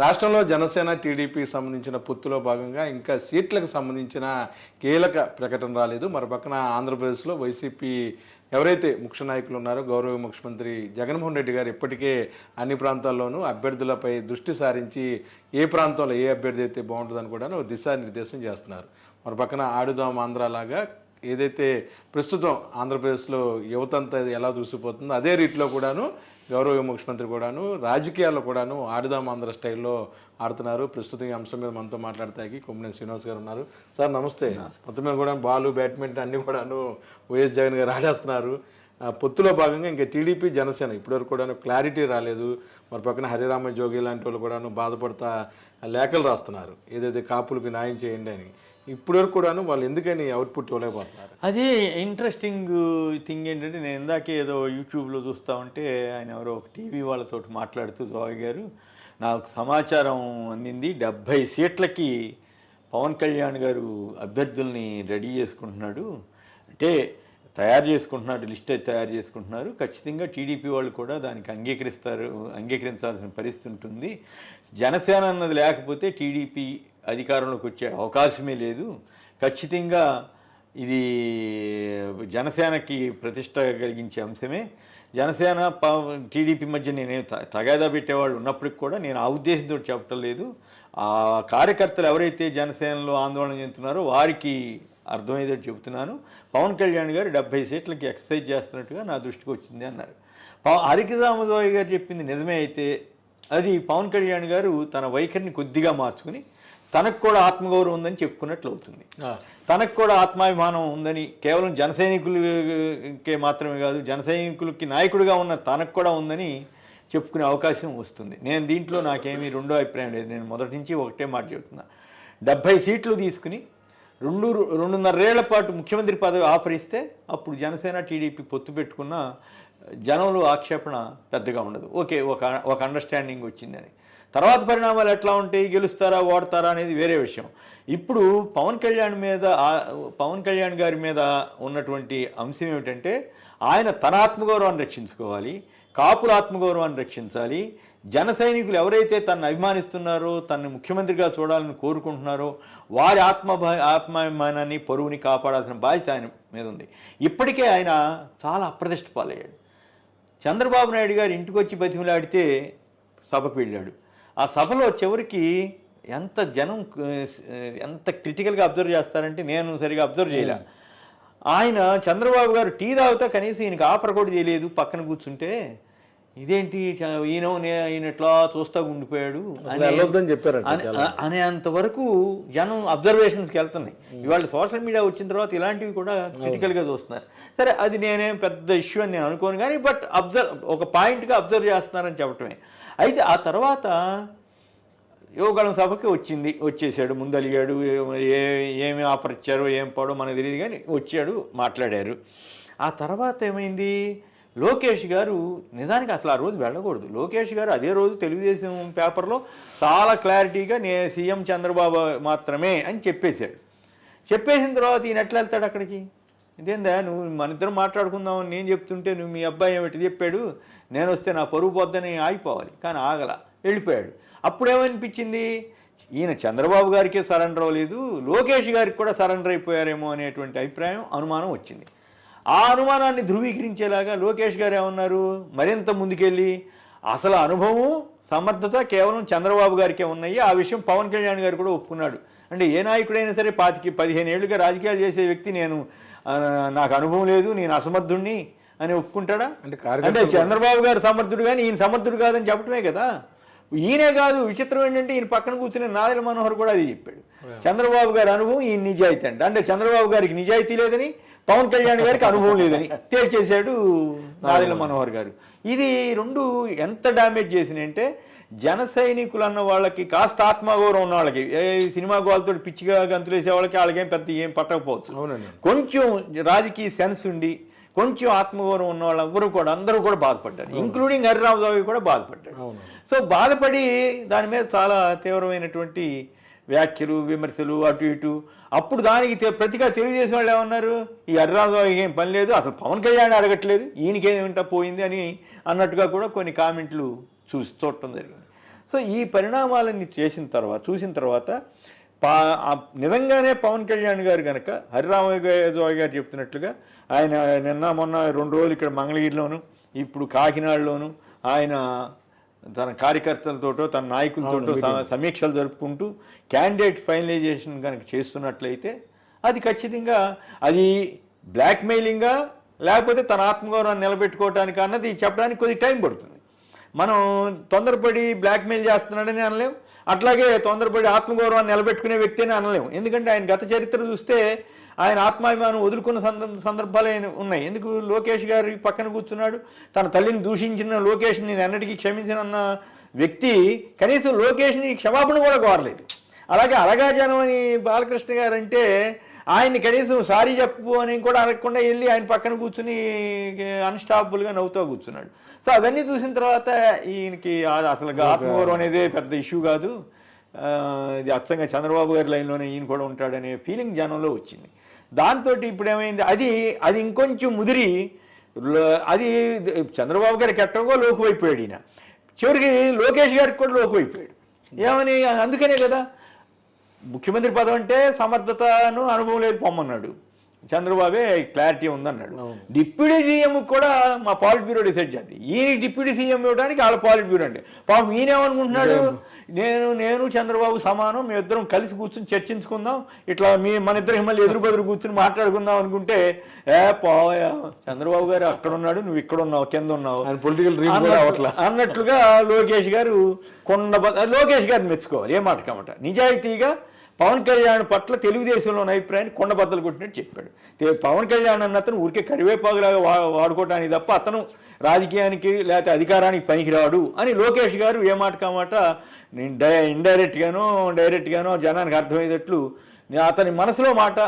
రాష్ట్రంలో జనసేన టీడీపీకి సంబంధించిన పొత్తులో భాగంగా ఇంకా సీట్లకు సంబంధించిన కీలక ప్రకటన రాలేదు. మరి పక్కన ఆంధ్రప్రదేశ్లో వైసీపీ ఎవరైతే ముఖ్య నాయకులు ఉన్నారో గౌరవ ముఖ్యమంత్రి జగన్మోహన్ రెడ్డి గారు ఇప్పటికే అన్ని ప్రాంతాల్లోనూ అభ్యర్థులపై దృష్టి సారించి ఏ ప్రాంతంలో ఏ అభ్యర్థి అయితే బాగుంటుందని కూడా దిశానిర్దేశం చేస్తున్నారు. మరి పక్కన ఆడుదాం ఆంధ్ర లాగా ఏదైతే ప్రస్తుతం ఆంధ్రప్రదేశ్లో యువత అంతా ఎలా దూసిపోతుందో అదే రీతిలో కూడాను గౌరవ ముఖ్యమంత్రి కూడాను రాజకీయాల్లో కూడాను ఆడుదాం ఆంధ్ర స్టైల్లో ఆడుతున్నారు. ప్రస్తుతం ఈ అంశం మీద మనతో మాట్లాడతాకి కొమ్మినేని శ్రీనివాస్ గారు ఉన్నారు. సార్ నమస్తే. మొత్తం మీద కూడా బాల్ బ్యాడ్మింటన్ అన్ని కూడాను వైఎస్ జగన్ గారు ఆడేస్తున్నారు. పొత్తులో భాగంగా ఇంకా టీడీపీ జనసేన ఇప్పటివరకు కూడా క్లారిటీ రాలేదు. మరి పక్కన హరిరామ జోగి లాంటి వాళ్ళు కూడాను బాధపడతా లేఖలు రాస్తున్నారు. ఏదైతే కాపులకు న్యాయం చేయండి అని. ఇప్పటివరకు కూడాను వాళ్ళు ఎందుకని అవుట్పుట్ ఇవ్వలేకపోతున్నారు? అదే ఇంట్రెస్టింగ్ థింగ్ ఏంటంటే నేను ఇందాకే ఏదో యూట్యూబ్లో చూస్తూ ఉంటే ఆయన ఎవరో ఒక టీవీ వాళ్ళతో మాట్లాడుతూ జోగి గారు నాకు సమాచారం అందింది డెబ్భై సీట్లకి పవన్ కళ్యాణ్ గారు అభ్యర్థుల్ని రెడీ చేసుకుంటున్నాడు. అంటే తయారు చేసుకుంటున్నారు లిస్ట్ అయితే తయారు చేసుకుంటున్నారు. ఖచ్చితంగా టీడీపీ వాళ్ళు కూడా దానికి అంగీకరిస్తారు అంగీకరించాల్సిన పరిస్థితి ఉంటుంది. జనసేన అన్నది లేకపోతే టీడీపీ అధికారంలోకి వచ్చే అవకాశమే లేదు. ఖచ్చితంగా ఇది జనసేనకి ప్రతిష్ట కలిగించే అంశమే. జనసేన టీడీపీ మధ్య నేను తగాదా పెట్టేవాళ్ళు ఉన్నప్పటికి కూడా నేను ఆ ఉద్దేశంతో చెప్పటం లేదు. ఆ కార్యకర్తలు ఎవరైతే జనసేనలో ఆందోళన చెందుతున్నారో వారికి అర్థమయ్యేటట్టు చెబుతున్నాను. పవన్ కళ్యాణ్ గారు డెబ్బై సీట్లకి ఎక్సర్సైజ్ చేస్తున్నట్టుగా నా దృష్టికి వచ్చింది అన్నారు. పవ- హరికరామదోయ్ గారు చెప్పింది నిజమే అయితే అది పవన్ కళ్యాణ్ గారు తన వైఖరిని కొద్దిగా మార్చుకుని తనకు కూడా ఆత్మగౌరవం ఉందని చెప్పుకున్నట్లు అవుతుంది. తనకు కూడా ఆత్మాభిమానం ఉందని కేవలం జన సైనికులకే మాత్రమే కాదు జన సైనికులకి నాయకుడిగా ఉన్న తనకు కూడా ఉందని చెప్పుకునే అవకాశం వస్తుంది. నేను దీంట్లో నాకేమీ రెండో అభిప్రాయం లేదు. నేను మొదటి నుంచి ఒకటే మాట చెబుతున్నా. డెబ్భై సీట్లు తీసుకుని రెండు రెండున్నరేళ్ళ పాటు ముఖ్యమంత్రి పదవి ఆఫర్ ఇస్తే అప్పుడు జనసేన టీడీపీ పొత్తు పెట్టుకున్న జనంలో ఆక్షేపణ పెద్దగా ఉండదు. ఓకే ఒక ఒక అండర్స్టాండింగ్ వచ్చిందని. తర్వాత పరిణామాలు ఎట్లా ఉంటాయి? గెలుస్తారా ఓడతారా అనేది వేరే విషయం. ఇప్పుడు పవన్ కళ్యాణ్ మీద పవన్ కళ్యాణ్ గారి మీద ఉన్నటువంటి అంశం ఏమిటంటే ఆయన తన ఆత్మగౌరవాన్ని రక్షించుకోవాలి కాపుల ఆత్మగౌరవాన్ని రక్షించాలి జన సైనికులు ఎవరైతే తనను అభిమానిస్తున్నారో తనని ముఖ్యమంత్రిగా చూడాలని కోరుకుంటున్నారో వారి ఆత్మ ఆత్మాభిమానాన్ని పరువుని కాపాడాల్సిన బాధ్యత ఆయన మీద ఉంది. ఇప్పటికే ఆయన చాలా అప్రదిష్ట పాలయ్యాడు. చంద్రబాబు నాయుడు గారు ఇంటికి వచ్చి బతిమలాడితే సభకు వెళ్ళాడు. ఆ సభలో చివరికి ఎంత జనం ఎంత క్రిటికల్గా అబ్జర్వ్ చేస్తారంటే నేను సరిగా అబ్జర్వ్ చేయలే. ఆయన చంద్రబాబు గారు టీ తాగుతా కనీసం ఈయనకి ఆఫర్ కూడా చేయలేదు. పక్కన కూర్చుంటే ఇదేంటి? చ- ఈయన ఈయన ఎట్లా చూస్తా ఉండిపోయాడు అనే- వరకు జనం అబ్జర్వేషన్స్కి వెళ్తున్నాయి ఇవాళ సోషల్ మీడియా వచ్చిన తర్వాత ఇలాంటివి కూడా క్రిటికల్గా చూస్తున్నారు. సరే అది నేనేం పెద్ద ఇష్యూ అని నేను అనుకోను కానీ బట్ అబ్జర్వ్ ఒక పాయింట్గా అబ్జర్వ్ చేస్తున్నారని చెప్పటమే. అయితే ఆ తర్వాత యోగాళం సభకి వచ్చింది. వచ్చేసాడు ముందలిగాడు ఏ ఏమి ఆఫర్ ఇచ్చారో ఏం పోవడం మనకు తెలియదు కానీ వచ్చాడు మాట్లాడారు. ఆ తర్వాత ఏమైంది? లోకేష్ గారు నిజానికి అసలు ఆ రోజు వెళ్ళకూడదు. లోకేష్ గారు అదే రోజు తెలుగుదేశం పేపర్లో చాలా క్లారిటీగా నే సీఎం చంద్రబాబు మాత్రమే అని చెప్పేశాడు. చెప్పేసిన తర్వాత ఈయన ఎట్లా వెళ్తాడు అక్కడికి? ఇదేందా? నువ్వు మన ఇద్దరం మాట్లాడుకుందామని నేను చెప్తుంటే నువ్వు మీ అబ్బాయి ఏమిటి చెప్పాడు? నేను వస్తే నా పరువు పొద్దని ఆగిపోవాలి. కానీ ఆగల. వెళ్ళిపోయాడు. అప్పుడేమనిపించింది? ఈయన చంద్రబాబు గారికే సరెండర్ అవ్వలేదు. లోకేష్ గారికి కూడా సరెండర్ అయిపోయారేమో అనేటువంటి అభిప్రాయం అనుమానం వచ్చింది. ఆ అనుమానాన్ని ధృవీకరించేలాగా లోకేష్ గారు ఏమన్నారు? మరింత ముందుకెళ్ళి అసలు అనుభవం సమర్థత కేవలం చంద్రబాబు గారికే ఉన్నాయి. ఆ విషయం పవన్ కళ్యాణ్ గారు కూడా ఒప్పుకున్నాడు. అంటే ఏ నాయకుడైనా సరే పాతికి పదిహేను ఏళ్ళుగా రాజకీయాలు చేసే వ్యక్తి నేను నాకు అనుభవం లేదు నేను అసమర్థుణ్ణి అని ఒప్పుకుంటాడా? అంటే అంటే చంద్రబాబు గారు సమర్థుడు కానీ ఈయన సమర్థుడు కాదని చెప్పడమే కదా. ఈయనే కాదు విచిత్రం ఏంటంటే ఈయన పక్కన కూర్చునే నాదెల మనోహర్ కూడా అది చెప్పాడు. చంద్రబాబు గారి అనుభవం ఈయన నిజాయితీ అంట. అంటే చంద్రబాబు గారికి నిజాయితీ లేదని పవన్ కళ్యాణ్ గారికి అనుభవం లేదని తేల్చేశాడు నాదెల మనోహర్ గారు. ఇది రెండు ఎంత డ్యామేజ్ చేసినాయంటే జన సైనికులు అన్న వాళ్ళకి కాస్త ఆత్మగౌరవం ఉన్న వాళ్ళకి. ఏ సినిమా గోళ్ళతో పిచ్చిగా గంతులేసే వాళ్ళకి వాళ్ళకేం పెద్ద ఏం పట్టకపోవచ్చు. కొంచెం రాజకీయ సెన్స్ ఉండి కొంచెం ఆత్మగౌరవం ఉన్న వాళ్ళందరూ కూడా అందరూ కూడా బాధపడ్డారు. ఇంక్లూడింగ్ హరిరామరావు కూడా బాధపడ్డాడు. సో బాధపడి దాని మీద చాలా తీవ్రమైనటువంటి వ్యాఖ్యలు విమర్శలు అటు ఇటు. అప్పుడు దానికి తె- ప్రతిగా తెలుగుదేశం వాళ్ళు ఏమన్నారు? ఈ అర్రాజు ఏం పని లేదు అసలు పవన్ కళ్యాణ్ అడగట్లేదు ఈయనకేమిటా పోయింది అని అన్నట్టుగా కూడా కొన్ని కామెంట్లు చూసి చూడటం జరిగింది. సో ఈ పరిణామాలన్నీ చేసిన తర్వాత చూసిన తర్వాత పా నిజంగానే పవన్ కళ్యాణ్ గారు కనుక హరిరామయ్య గారు చెప్తున్నట్లుగా ఆయన నిన్న మొన్న రెండు రోజులు ఇక్కడ మంగళగిరిలోను ఇప్పుడు కాకినాడలోను ఆయన తన కార్యకర్తలతోటో తన నాయకులతోటో సమీక్షలు జరుపుకుంటూ క్యాండిడేట్ ఫైనలైజేషన్ కనుక చేస్తున్నట్లయితే అది ఖచ్చితంగా అది బ్లాక్మెయిలింగా లేకపోతే తన ఆత్మగౌరవాన్ని నిలబెట్టుకోవడానికి అన్నది చెప్పడానికి కొద్ది టైం పడుతుంది. మనం తొందరపడి బ్లాక్మెయిల్ చేస్తున్నాడని అనలేం. అట్లాగే తొందరపడి ఆత్మగౌరవాన్ని నిలబెట్టుకునే వ్యక్తి అని అనలేం. ఎందుకంటే ఆయన గత చరిత్ర చూస్తే ఆయన ఆత్మాభిమానం వదులుకున్న సందర్భ సందర్భాలు ఉన్నాయి. ఎందుకు లోకేష్ గారి పక్కన కూర్చున్నాడు? తన తల్లిని దూషించిన లోకేష్ నేను ఎన్నటికీ క్షమించనన్న వ్యక్తి కనీసం లోకేష్ని క్షమాపణ కూడా కోరలేదు. అలాగే అలగాజనం అని బాలకృష్ణ గారు అంటే ఆయన్ని కనీసం సారీ చెప్పు అని కూడా అడగకుండా వెళ్ళి ఆయన పక్కన కూర్చుని అన్స్టాపబుల్గా నవ్వుతూ కూర్చున్నాడు. సో అవన్నీ చూసిన తర్వాత ఈయనకి అసలు ఆత్మగౌరవం అనేది పెద్ద ఇష్యూ కాదు. ఇది అచ్చంగా చంద్రబాబు గారి లైన్లోనే ఈయన కూడా ఉంటాడనే ఫీలింగ్ జనంలో వచ్చింది. దాంతో ఇప్పుడు ఏమైంది అది అది ఇంకొంచెం ముదిరి అది చంద్రబాబు గారికి ఎట్టగో లోకువైపోయాడు ఈయన చివరికి లోకేష్ గారికి కూడా లోకువైపోయాడు. ఏమని? అందుకనే కదా. ముఖ్యమంత్రి పదం అంటే సమర్థతను అనుభవం లేదు పొమ్మన్నాడు. చంద్రబాబే క్లారిటీ ఉందన్నాడు. డిప్యూటీ సీఎం కూడా మా పాలిట్ బ్యూరో డిసైడ్ చేద్ది. ఈయన డిప్యూటీ సీఎం ఇవ్వడానికి వాళ్ళ పాలిట్ బ్యూరో అండి. పాపం ఈయనేమనుకుంటున్నాడు? నేను నేను చంద్రబాబు సమానం మేమిద్దరం కలిసి కూర్చుని చర్చించుకుందాం ఇట్లా మీ మన ఇద్దరికి మళ్ళీ ఎదురు బెదురు కూర్చుని మాట్లాడుకుందాం అనుకుంటే ఏ పోయా చంద్రబాబు గారు అక్కడ ఉన్నాడు నువ్వు ఇక్కడ ఉన్నావు కింద ఉన్నావు పొలిటికల్ అన్నట్లుగా లోకేష్ గారు కొండ లోకేష్ గారిని మెచ్చుకోవాలి ఏ మాట కమాట నిజాయితీగా పవన్ కళ్యాణ్ పట్ల తెలుగుదేశంలో ఉన్న అభిప్రాయాన్ని కొండబద్దలు కొట్టినట్టు చెప్పాడు. పవన్ కళ్యాణ్ అన్న అతను ఊరికే కరివేపాకులాగా వా వాడుకోవటానికి తప్ప అతను రాజకీయానికి లేకపోతే అధికారానికి పనికిరాడు అని లోకేష్ గారు ఏ మాట కామాట నేను డై ఇండైరెక్ట్గానో డైరెక్ట్గానో జనానికి అర్థమయ్యేటట్లు అతని మనసులో మాట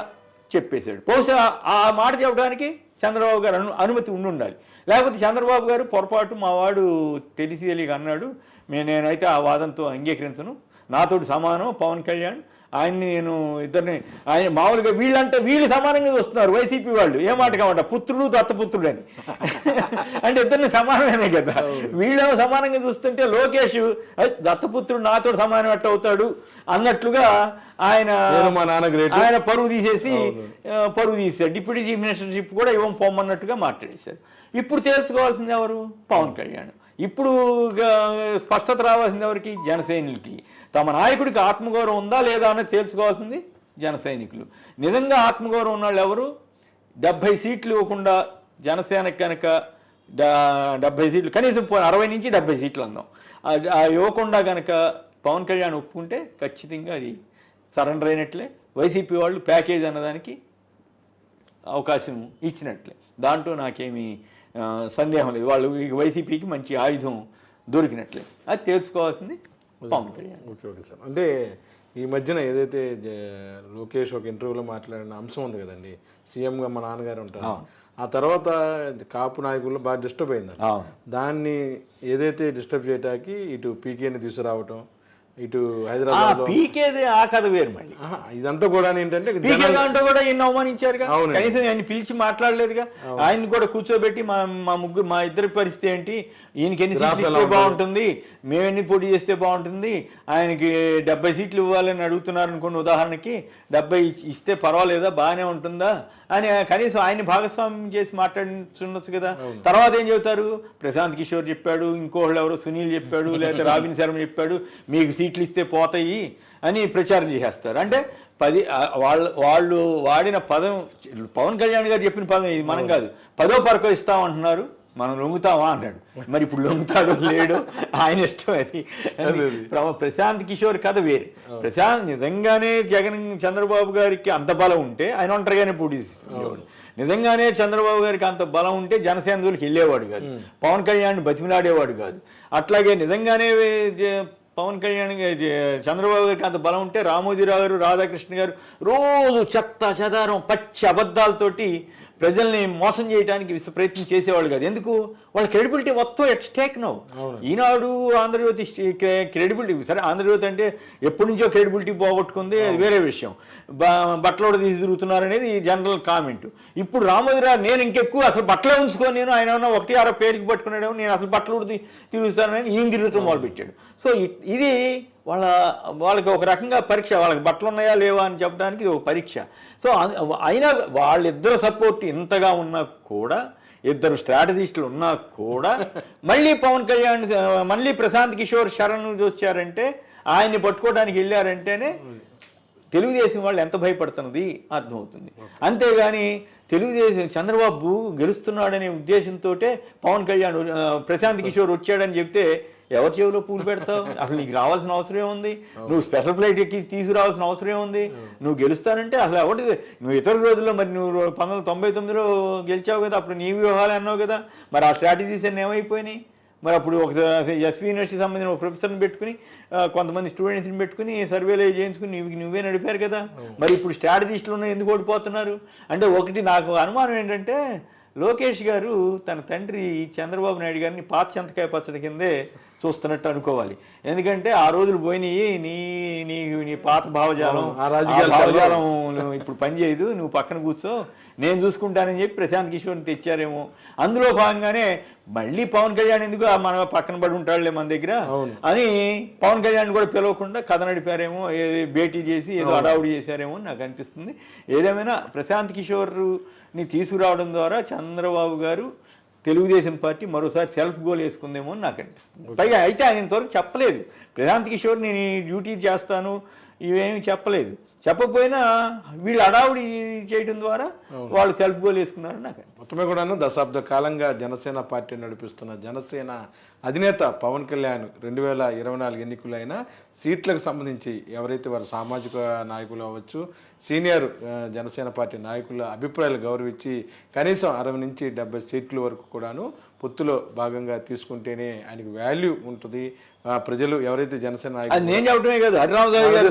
చెప్పేశాడు. బహుశా ఆ మాట చెప్పడానికి చంద్రబాబు గారు అను అనుమతి ఉండి ఉండాలి లేకపోతే చంద్రబాబు గారు పొరపాటు మా వాడు తెలిసి తెలియక అన్నాడు మే నేనైతే ఆ వాదంతో అంగీకరించను. నాతోటి సమానం పవన్ కళ్యాణ్ ఆయన్ని నేను ఇద్దరిని ఆయన మామూలుగా వీళ్ళంటే వీళ్ళు సమానంగా చూస్తున్నారు వైసీపీ వాళ్ళు. ఏ మాట కామాట? పుత్రుడు దత్తపుత్రుడు అని అంటే ఇద్దరిని సమానమే కదా. వీళ్ళేమో సమానంగా చూస్తుంటే లోకేష్ "ఐ, దత్తపుత్రుడు నాతో సమానం ఎట్ట అవుతాడు అన్నట్లుగా ఆయన ఆయన పరువు తీసేసి పరువు తీశారు డిప్యూటీ చీఫ్ మినిస్టర్షిప్ కూడా ఇవ్వం పొమ్మన్నట్టుగా మాట్లాడేశారు. ఇప్పుడు తేల్చుకోవాల్సింది ఎవరు? పవన్ కళ్యాణ్. ఇప్పుడు స్పష్టత రావాల్సింది ఎవరికి? జనసైనికులకి తమ నాయకుడికి ఆత్మగౌరవం ఉందా లేదా అనేది తేల్చుకోవాల్సింది జన సైనికులు. నిజంగా ఆత్మగౌరవం ఉన్న వాళ్ళు ఎవరు? డెబ్భై సీట్లు ఇవ్వకుండా జనసేనకి కనుక డ- డెబ్భై సీట్లు కనీసం పో- అరవై నుంచి డెబ్భై సీట్లు అందాం. ఇవ్వకుండా కనుక పవన్ కళ్యాణ్ ఒప్పుకుంటే ఖచ్చితంగా అది సరెండర్ అయినట్లే. వైసీపీ వాళ్ళు ప్యాకేజ్ అన్నదానికి అవకాశం ఇచ్చినట్లే. దాంట్లో నాకేమీ సందేహం లేదు. వాళ్ళు ఈ వైసీపీకి మంచి ఆయుధం దొరికినట్లే. అది తెలుసుకోవాల్సింది Pawan Kalyan okay okay sir. అంటే ఈ మధ్యన ఏదైతే లోకేష్ ఒక ఇంటర్వ్యూలో మాట్లాడిన అంశం ఉంది కదండి. సీఎంగా మా నాన్నగారు ఉంటారు. ఆ తర్వాత కాపు నాయకుల్లో బాగా డిస్టర్బ్ అయింది అవును. దాన్ని ఏదైతే డిస్టర్బ్ చేయడానికి ఇటు పీకేని తీసుకురావటం ఇటు హైదరాబాద్ పీకేది ఆ కథ వేరు మళ్ళీ. ఇదంతా కూడా ఏంటంటే పీకే దాంట్లో కూడా ఈయన అవమానించారుగా? అవునండి. కనీసం ఆయన పిలిచి మాట్లాడలేదుగా? ఆయన్ని కూడా కూర్చోబెట్టి మా మా ముగ్గురు మా ఇద్దరి పరిస్థితి ఏంటి? ఈయనకి ఎన్ని సీట్లు ఇస్తే? బాగుంటుంది? మేము ఎన్ని పోటీ చేస్తే బాగుంటుంది? ఆయనకి డెబ్బై సీట్లు ఇవ్వాలని అడుగుతున్నారు అనుకోండి ఉదాహరణకి డెబ్బై ఇస్తే పర్వాలేదా? బాగానే ఉంటుందా? అని కనీసం ఆయన్ని భాగస్వామ్యం చేసి మాట్లాడుతుండొచ్చు కదా. తర్వాత ఏం చెబుతారు? ప్రశాంత్ కిషోర్ చెప్పాడు ఇంకోళ్ళు ఎవరో సునీల్ చెప్పాడు లేకపోతే రాబిన్ శర్మ చెప్పాడు మీకు సీట్లు ఇస్తే పోతాయి అని ప్రచారం చేసేస్తారు. అంటే పది వాళ్ళు వాళ్ళు వాడిన పదం పవన్ కళ్యాణ్ గారు చెప్పిన పదం ఇది మనం కాదు. పదో పరకో ఇస్తామంటున్నారు మనం లొంగుతామా అన్నాడు మరి ఇప్పుడు లొంగుతాడో లేడో ఆయన ఇష్టం అది. అది ప్ర- ప్రశాంత్ కిషోర్ కథ వేరే. ప్రశాంత్ నిజంగానే జగన్ చంద్రబాబు గారికి అంత బలం ఉంటే ఆయన ఒంటరిగానే పోటీ నిజంగానే చంద్రబాబు గారికి అంత బలం ఉంటే జనసేన జోలికి వెళ్ళేవాడు కాదు. పవన్ కళ్యాణ్ బతిమిలాడేవాడు కాదు. అట్లాగే నిజంగానే పవన్ కళ్యాణ్ చంద్రబాబు గారికి అంత బలం ఉంటే రామోజీరావు గారు రాధాకృష్ణ గారు రోజు చెత్త చెదారం పచ్చి అబద్ధాలతోటి ప్రజల్ని మోసం చేయడానికి ప్రయత్నం చేసేవాళ్ళు కాదు. ఎందుకు? వాళ్ళ క్రెడిబిలిటీ మొత్తం at stake no Eenadu Andhrajyothi credibility సరే ఆంధ్రజ్యోతి అంటే ఎప్పటి నుంచో క్రెడిబిలిటీ పోగొట్టుకుంది అది వేరే విషయం. బట్టలోడ తీసి తిరుగుతున్నారు అనేది జనరల్ కామెంట్ ఇప్పుడు రామోజీరావు నేను ఇంకెక్కువ అసలు బట్టలే ఉంచుకొని నేను ఆయన ఏమన్నా ఒకటి అర పేరుకి పట్టుకున్నాడు నేను అసలు బట్టలు ఉడిది తిరుగుతానని ఈయన తిరుగుతూ మొదలుపెట్టాడు. సో ఇది వాళ్ళ వాళ్ళకి ఒక రకంగా పరీక్ష వాళ్ళకి బట్టలు ఉన్నాయా లేవా అని చెప్పడానికి ఇది ఒక పరీక్ష. సో అయినా వాళ్ళిద్దరు సపోర్ట్ ఇంతగా ఉన్నా కూడా ఇద్దరు స్ట్రాటజిస్టులు ఉన్నా కూడా మళ్ళీ పవన్ కళ్యాణ్ మళ్ళీ ప్రశాంత్ కిషోర్ శరణ్ వచ్చారంటే ఆయన్ని పట్టుకోవడానికి వెళ్ళారంటేనే తెలుగుదేశం వాళ్ళు ఎంత భయపడుతున్నది అర్థమవుతుంది. అంతేగాని తెలుగుదేశం చంద్రబాబు గెలుస్తున్నాడనే ఉద్దేశంతో పవన్ కళ్యాణ్ ప్రశాంత్ కిషోర్ వచ్చాడని చెప్తే ఎవరి చెవిలో పూలు పెడతావు? అసలు నీకు రావాల్సిన అవసరం ఏముంది నువ్వు స్పెషల్ ఫ్లైట్ ఎక్కి తీసుకురావాల్సిన అవసరం ఏముంది నువ్వు గెలుస్తానంటే అసలు ఒకటి నువ్వు ఇతర రోజుల్లో మరి నువ్వు పంతొమ్మిది వందల తొంభై తొమ్మిదిలో గెలిచావు కదా అప్పుడు నీ వ్యూహాలు అన్నావు కదా. మరి ఆ స్ట్రాటజీస్ అన్నీ ఏమైపోయినాయి? మరి అప్పుడు ఒక ఎస్వి యూనివర్సిటీ సంబంధించిన ఒక ప్రొఫెసర్ని పెట్టుకుని కొంతమంది స్టూడెంట్స్ని పెట్టుకుని సర్వేలు చేయించుకుని నువ్వు నువ్వే నడిపారు కదా. మరి ఇప్పుడు స్ట్రాటజిస్టులు ఉన్న ఎందుకు ఓడిపోతున్నారు? అంటే ఒకటి నాకు అనుమానం ఏంటంటే లోకేష్ గారు తన తండ్రి చంద్రబాబు నాయుడు గారిని పాత చింతకాయ పచ్చడి కిందే చూస్తున్నట్టు అనుకోవాలి. ఎందుకంటే ఆ రోజులు పోయినాయి నీ నీ నీ పాత భావజాలం ఆ భావజాలం ఇప్పుడు పని చేయదు నువ్వు పక్కన కూర్చో నేను చూసుకుంటానని చెప్పి ప్రశాంత్ కిషోర్ని తెచ్చారేమో. అందులో భాగంగానే మళ్ళీ పవన్ కళ్యాణ్ ఎందుకు మన పక్కన పడి ఉంటాడులే మన దగ్గర. అని పవన్ కళ్యాణ్ కూడా పిలవకుండా కథ నడిపారేమో ఏది భేటీ చేసి ఏదో అడావుడి చేశారేమో నాకు అనిపిస్తుంది. ఏదేమైనా ప్రశాంత్ కిషోర్ని తీసుకురావడం ద్వారా చంద్రబాబు గారు తెలుగుదేశం పార్టీ మరోసారి సెల్ఫ్ గోల్ వేసుకుందేమో అని నాకు అనిపిస్తుంది. పైగా అయితే ఆయన ఇంతవరకు చెప్పలేదు. ప్రశాంత్ కిషోర్ నేను డ్యూటీ చేస్తాను ఇవేమి చెప్పలేదు. చెప్పకపోయినా వీళ్ళు అడావుడి చేయడం ద్వారా వాళ్ళు సెల్ఫ్ గోల్ వేసుకున్నారని నాకు. మొత్తమే కూడాను దశాబ్ద కాలంగా జనసేన పార్టీ నడిపిస్తున్న జనసేన అధినేత పవన్ కళ్యాణ్ రెండు వేల ఇరవై నాలుగు ఎన్నికలైన సీట్లకు సంబంధించి ఎవరైతే వారు సామాజిక నాయకులు అవ్వచ్చు సీనియర్ జనసేన పార్టీ నాయకుల అభిప్రాయాలు గౌరవించి కనీసం అరవై నుంచి డెబ్బై సీట్ల వరకు కూడాను పొత్తులో భాగంగా తీసుకుంటేనే ఆయనకు వాల్యూ ఉంటుంది. ప్రజలు ఎవరైతే జనసేన నాయకులు నేను చెప్పడమే కాదు హరిరామరావు గారు